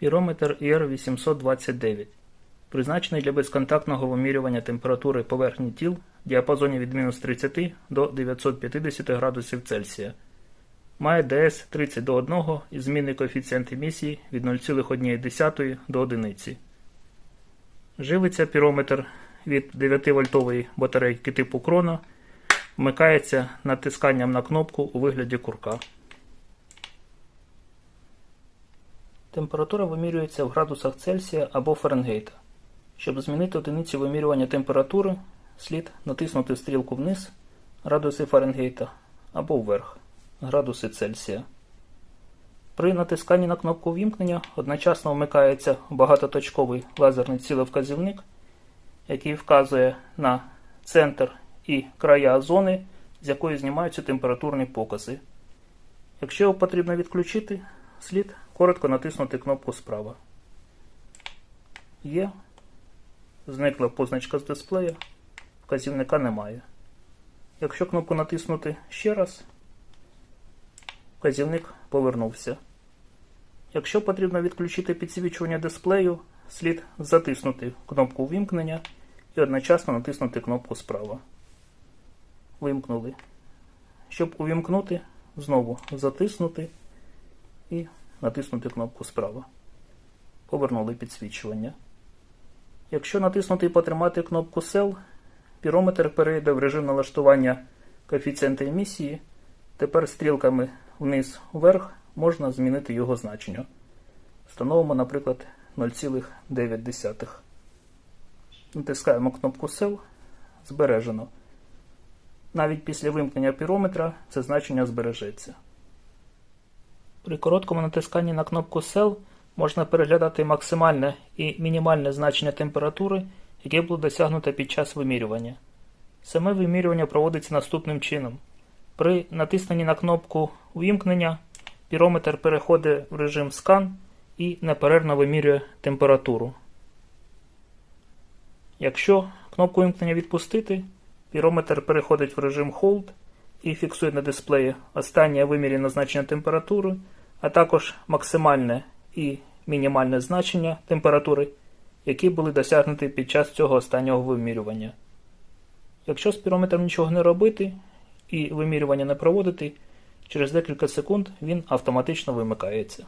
Пірометр IR829 призначений для безконтактного вимірювання температури поверхні тіл в діапазоні від мінус 30 до 950 градусів Цельсія. Має ДС 30 до 1 і змінний коефіцієнт емісії від 0,1 до 1. Живиться пірометр від 9-вольтової батарейки типу Крона, вмикається натисканням на кнопку у вигляді курка. Температура вимірюється в градусах Цельсія або Фаренгейта. Щоб змінити одиницю вимірювання температури, слід натиснути стрілку вниз градуси Фаренгейта або вверх градуси Цельсія. При натисканні на кнопку вімкнення одночасно вмикається багатоточковий лазерний цілевказівник, який вказує на центр і края зони, з якої знімаються температурні покази. Якщо його потрібно відключити, слід коротко натиснути кнопку справа. Є. Зникла позначка з дисплея, вказівника немає. Якщо кнопку натиснути ще раз, вказівник повернувся. Якщо потрібно відключити підсвічування дисплею, слід затиснути кнопку вимкнення і одночасно натиснути кнопку справа. Вимкнули. Щоб увімкнути, знову затиснути і натиснути кнопку справа. Повернули підсвічування. Якщо натиснути і потримати кнопку Cell, пірометр перейде в режим налаштування коефіцієнта емісії. Тепер стрілками вниз-вверх можна змінити його значення. Встановимо, наприклад, 0,9. Натискаємо кнопку Cell. Збережено. Навіть після вимкнення пірометра це значення збережеться. При короткому натисканні на кнопку Cell можна переглядати максимальне і мінімальне значення температури, яке було досягнуто під час вимірювання. Саме вимірювання проводиться наступним чином. При натисненні на кнопку Увімкнення пірометр переходить в режим скан і неперервно вимірює температуру. Якщо кнопку вимкнення відпустити, пірометр переходить в режим Hold і фіксує на дисплеї останнє виміряне значення температури, а також максимальне і мінімальне значення температури, які були досягнуті під час цього останнього вимірювання. Якщо з пірометром нічого не робити і вимірювання не проводити, через декілька секунд він автоматично вимикається.